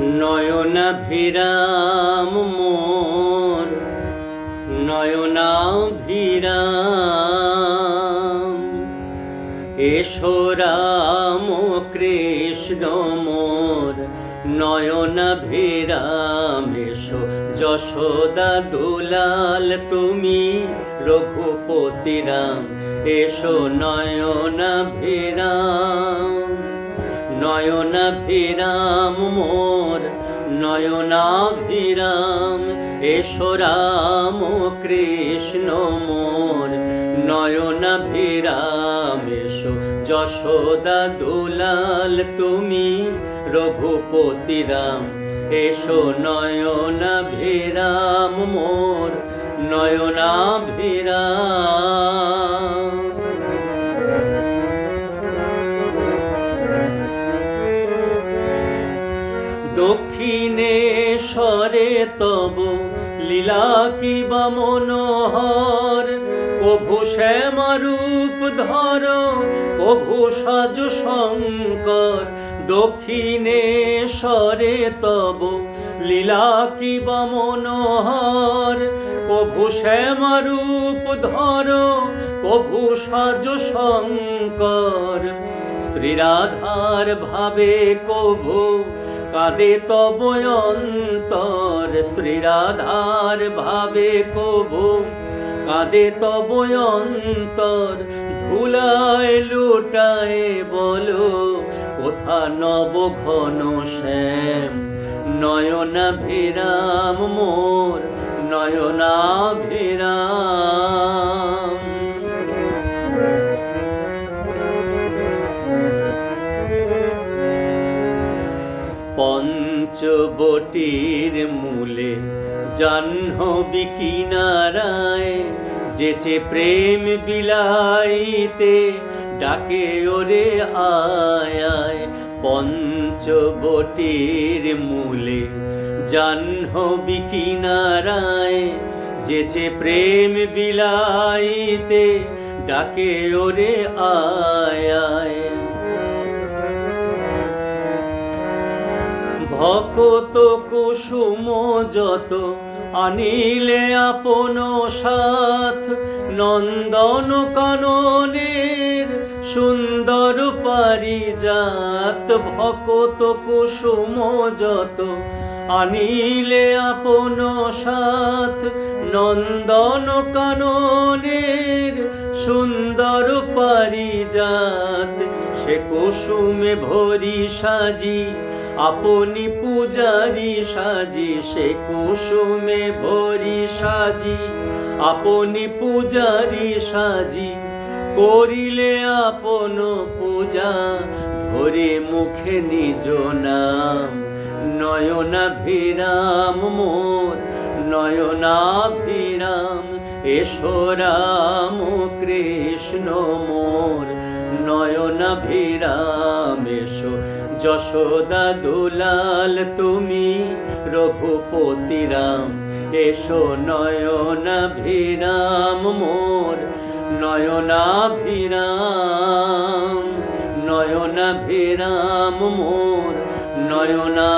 নয়নাভিরাম মোর, নয়নাভিরাম। এসো রাম কৃষ্ণ মোর, নয়নাভিরাম। এসো যশোদা দুলাল তুমি, রঘুপতি রাম। এসো নয়নাভিরাম। নয়নাভিরাম মোর, নয়নাভিরাম, এসো রাম কৃষ্ণ মোর। নয়নাভিরাম, এসো যশোদা দুলাল তুমি, রঘুপতি রাম, এসো নয়নাভিরাম মোর, নয়নাভিরাম। দক্ষিণেশ্বরে তব, লীলা কি বা মনোহর? কভু শ্যামারূপ ধর, কভু সাজ শঙ্কর। দক্ষিণেশ্বরে তব, লীলা কি বা মনোহর? কভু শ্যামারূপ ধর, কভু সাজ শঙ্কর। শ্রীরাধার ভাবে কভু কাঁদে তব অন্তর শ্রীরাধার ভাবে কভু কাঁদে তব অন্তর, ধুলায় লুটায় বলো, কোথা নব ঘন শ্যাম? নয়না নয়নাভিরাম মোর, নয়নাভিরাম পঞ্চবটির মূলে জাহ্নবী কিনারায়, যেচে প্রেম বিলাইতে ডাকে ওরে আয় পঞ্চবটির মূলে জাহ্নবী কিনারায়, যেচে প্রেম বিলাইতে ডাকে ওরে আয়। ভকত কুসুম যত আনিলে আপন সাথ। নন্দন কাননের সুন্দর পারিজাত ভকত কুসুম যত আনিলে আপন সাথ। নন্দন কাননের সুন্দর পারিজাত সে কুসুমে ভরি সাজি আপনি পূজারি সাজি, সে কুসুমে ভরি সাজি। আপনি পূজারি সাজি, করিলে আপন পূজা। ধরে মুখে নিজ নাম, নয়নাভিরাম মোর। নয়নাভিরাম, এসো রাম কৃষ্ণ মোর। নয়নাভিরাম, এসো যশোদা দুলাল তুমি রঘুপতি রাম। এসো নয়নাভিরাম মোর নয়নাভিরাম নয়নাভিরাম মোর নয়না